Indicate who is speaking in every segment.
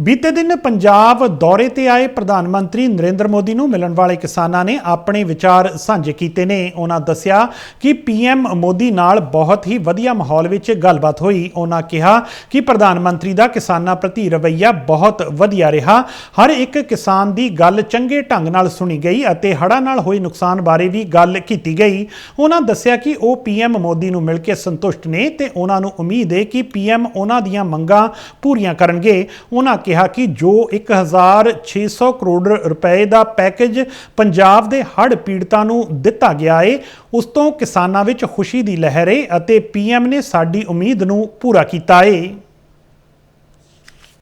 Speaker 1: ਬੀਤੇ ਦਿਨ ਪੰਜਾਬ ਦੌਰੇ ਤੇ ਆਏ ਪ੍ਰਧਾਨ ਮੰਤਰੀ ਨਰਿੰਦਰ ਮੋਦੀ ਨੂੰ ਮਿਲਣ ਵਾਲੇ ਕਿਸਾਨਾਂ ਨੇ ਆਪਣੇ ਵਿਚਾਰ ਸਾਂਝੇ ਕੀਤੇ ਨੇ। ਉਹਨਾਂ ਦੱਸਿਆ ਕਿ ਪੀਐਮ ਮੋਦੀ ਨਾਲ ਬਹੁਤ ਹੀ ਵਧੀਆ ਮਾਹੌਲ ਵਿੱਚ ਗੱਲਬਾਤ ਹੋਈ। ਉਹਨਾਂ ਕਿਹਾ ਕਿ ਪ੍ਰਧਾਨ ਮੰਤਰੀ ਦਾ ਕਿਸਾਨਾਂ ਪ੍ਰਤੀ ਰਵੱਈਆ ਬਹੁਤ ਵਧੀਆ ਰਿਹਾ। ਹਰ ਇੱਕ ਕਿਸਾਨ ਦੀ ਗੱਲ ਚੰਗੇ ਢੰਗ ਨਾਲ ਸੁਣੀ ਗਈ ਅਤੇ ਹੜ੍ਹਾਂ ਨਾਲ ਹੋਏ ਨੁਕਸਾਨ ਬਾਰੇ ਵੀ ਗੱਲ ਕੀਤੀ ਗਈ। ਉਹਨਾਂ ਦੱਸਿਆ ਕਿ ਉਹ ਪੀਐਮ ਮੋਦੀ ਨੂੰ ਮਿਲ ਕੇ ਸੰਤੁਸ਼ਟ ਨੇ ਤੇ ਉਹਨਾਂ ਨੂੰ ਉਮੀਦ ਹੈ ਕਿ ਪੀਐਮ ਉਹਨਾਂ ਦੀਆਂ ਮੰਗਾਂ ਪੂਰੀਆਂ ਕਰਨਗੇ। ਉਹਨਾਂ ਕਿਹਾ ਕਿ ਜੋ 1600 ਕਰੋੜ ਰੁਪਏ ਦਾ ਪੈਕੇਜ ਪੰਜਾਬ ਦੇ ਹੜ੍ਹ ਪੀੜਤਾਂ ਨੂੰ ਦਿੱਤਾ ਗਿਆ ਏ, ਉਸ ਤੋਂ ਕਿਸਾਨਾਂ ਵਿੱਚ ਖੁਸ਼ੀ ਦੀ ਲਹਿਰ ਏ ਅਤੇ ਪੀਐਮ ਨੇ ਸਾਡੀ ਉਮੀਦ ਨੂੰ ਪੂਰਾ ਕੀਤਾ ਏ।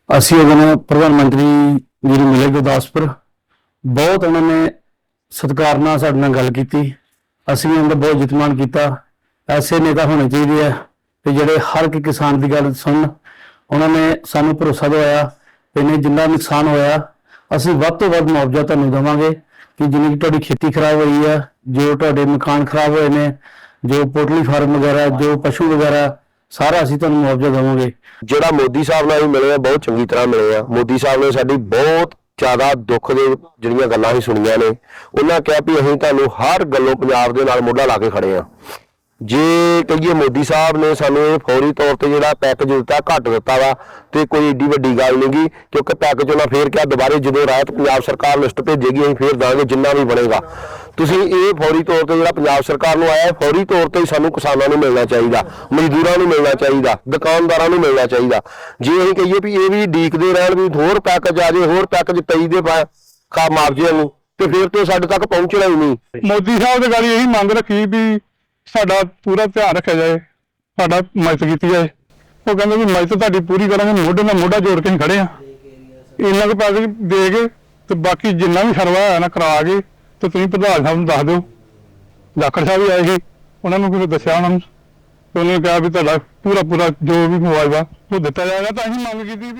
Speaker 2: ਅਸੀਂ ਉਹਨਾਂ ਪ੍ਰਧਾਨ ਮੰਤਰੀ ਜੀ ਨੂੰ ਮਿਲੇ ਗੁਰਦਾਸਪੁਰ, ਬਹੁਤ ਉਹਨਾਂ ਨੇ ਸਤਿਕਾਰ ਨਾਲ ਸਾਡੇ ਨਾਲ ਗੱਲ ਕੀਤੀ। ਅਸੀਂ ਉਹਨਾਂ ਦਾ ਬਹੁਤ ਜਿਤਮਾਨ ਕੀਤਾ। ਐਸੇ ਨੇਤਾ ਹੋਣੇ ਚਾਹੀਦੇ ਆ ਕਿ ਜਿਹੜੇ ਹਰ ਇੱਕ ਕਿਸਾਨ ਦੀ ਗੱਲ ਸੁਣਨ ਉਹਨਾਂ ਨੇ ਸਾਨੂੰ ਭਰੋਸਾ ਦਿਵਾਇਆ। ਇਹਨੇ ਜਿੰਨਾ ਨੁਕਸਾਨ ਹੋਇਆ, ਅਸੀਂ ਵੱਧ ਤੋਂ ਵੱਧ ਮੁਆਵਜ਼ਾ ਤੁਹਾਨੂੰ ਦੇਵਾਂਗੇ ਕਿ ਜਿੰਨੀ ਤੁਹਾਡੀ ਖੇਤੀ ਖਰਾਬ ਹੋਈ ਆ, ਜੋ ਤੁਹਾਡੇ ਮਕਾਨ ਖਰਾਬ ਹੋਏ ਨੇ, ਜੋ ਪੋਲਟਰੀ ਫਾਰਮ ਵਗੈਰਾ, ਜੋ ਪਸ਼ੂ ਵਗੈਰਾ, ਸਾਰਾ ਅਸੀਂ ਤੁਹਾਨੂੰ ਮੁਆਵਜ਼ਾ ਦੇਵਾਂਗੇ।
Speaker 3: ਜਿਹੜਾ ਮੋਦੀ ਸਾਹਿਬ ਨਾਲ ਵੀ ਮਿਲੇ ਆ, ਬਹੁਤ ਚੰਗੀ ਤਰ੍ਹਾਂ ਮਿਲੇ ਆ। ਮੋਦੀ ਸਾਹਿਬ ਨੇ ਸਾਡੀ ਬਹੁਤ ਜ਼ਿਆਦਾ ਦੁੱਖ ਦੇ ਜਿਹੜੀਆਂ ਗੱਲਾਂ ਹੀ ਸੁਣੀਆਂ ਨੇ, ਉਹਨਾਂ ਕਿਹਾ ਵੀ ਅਸੀਂ ਤੁਹਾਨੂੰ ਹਰ ਗੱਲੋਂ ਪੰਜਾਬ ਦੇ ਨਾਲ ਮੋਢਾ ਲਾ ਕੇ ਖੜੇ ਆ। ਜੇ ਕਹੀਏ ਮੋਦੀ ਸਾਹਿਬ ਨੇ ਸਾਨੂੰ ਇਹ ਫੌਰੀ ਤੌਰ ਤੇ ਜਿਹੜਾ ਪੈਕੇਜ ਦਿੱਤਾ, ਘੱਟ ਦਿੱਤਾ ਵਾ ਤੇ ਕੋਈ ਏਡੀ ਵੱਡੀ ਗੱਲ ਨਹੀਂਗੀ ਕਿਉਂਕਿ ਪੈਕੇਜ ਉਹਨਾਂ ਫੇਰ ਕਿਹਾ ਦੁਬਾਰੇ ਜਦੋਂ ਰਾਇਤ ਪੰਜਾਬ ਸਰਕਾਰ ਲਿਸਟ ਭੇਜੇਗੀ, ਅਸੀਂ ਫੇਰ ਦਾਂਗੇ ਜਿੰਨਾ ਵੀ ਬਣੇਗਾ। ਤੁਸੀਂ ਇਹ ਫੌਰੀ ਤੌਰ ਤੇ ਜਿਹੜਾ ਪੰਜਾਬ ਸਰਕਾਰ ਨੂੰ ਆਇਆ ਫੌਰੀ ਤੌਰ ਤੇ ਸਾਨੂੰ ਕਿਸਾਨਾਂ ਨੂੰ ਮਿਲਣਾ ਚਾਹੀਦਾ, ਮਜ਼ਦੂਰਾਂ ਨੂੰ ਮਿਲਣਾ ਚਾਹੀਦਾ, ਦੁਕਾਨਦਾਰਾਂ ਨੂੰ ਮਿਲਣਾ ਚਾਹੀਦਾ। ਜੇ ਅਸੀਂ ਕਹੀਏ ਵੀ ਇਹ ਵੀ ਡੀਕਦੇ ਰਹਿਣ ਵੀ ਹੋਰ ਪੈਕੇਜ ਆ ਜੇ, ਹੋਰ ਪੈਕੇਜ ਪਈ ਦੇ ਪਾ, ਖਾ ਮੁਆਵਜ਼ੇ ਨੂੰ ਤੇ ਫੇਰ ਤੇ ਸਾਡੇ ਤੱਕ ਪਹੁੰਚਣਾ ਹੀ ਨਹੀਂ।
Speaker 4: ਮੋਦੀ ਸਾਹਿਬ ਦੇ ਗੱਲ ਇਹੀ ਮੰਗ ਰੱਖੀ ਵੀ ਸਾਡਾ ਪੂਰਾ ਧਿਆਨ ਰੱਖਿਆ ਜਾਏ, ਸਾਡਾ ਮਦਦ ਕੀਤੀ ਜਾਏ। ਉਹ ਕਹਿੰਦੇ ਵੀ ਮਦਦ ਤੁਹਾਡੀ ਪੂਰੀ ਕਰਾਂਗੇ, ਮੋਢੇ ਨਾਲ ਮੋਢਾ ਜੋੜ ਕੇ ਖੜੇ ਆ ਇੰਨਾ ਕੁ ਪੈਸੇ ਦੇ ਕੇ ਤੇ ਬਾਕੀ ਜਿੰਨਾ ਵੀ ਸਰਵਾ ਹੋਇਆ ਨਾ ਕਰਾ ਕੇ ਤੇ ਤੁਸੀਂ ਪ੍ਰਧਾਨ ਸਾਹਿਬ ਨੂੰ ਦੱਸ ਦਿਓ। ਜਾਖੜ ਸਾਹਿਬ ਵੀ ਆਏ ਸੀ, ਉਹਨਾਂ ਨੂੰ ਫਿਰ ਦੱਸਿਆ ਉਹਨਾਂ ਨੂੰ? ਤੇ ਉਹਨੇ ਕਿਹਾ ਵੀ ਤੁਹਾਡਾ ਪੂਰਾ ਪੂਰਾ ਜੋ ਵੀ ਮੁਆਵਜ਼ਾ ਉਹ ਦਿੱਤਾ ਜਾਏਗਾ, ਤਾਂ ਅਸੀਂ ਮੰਗ ਕੀਤੀ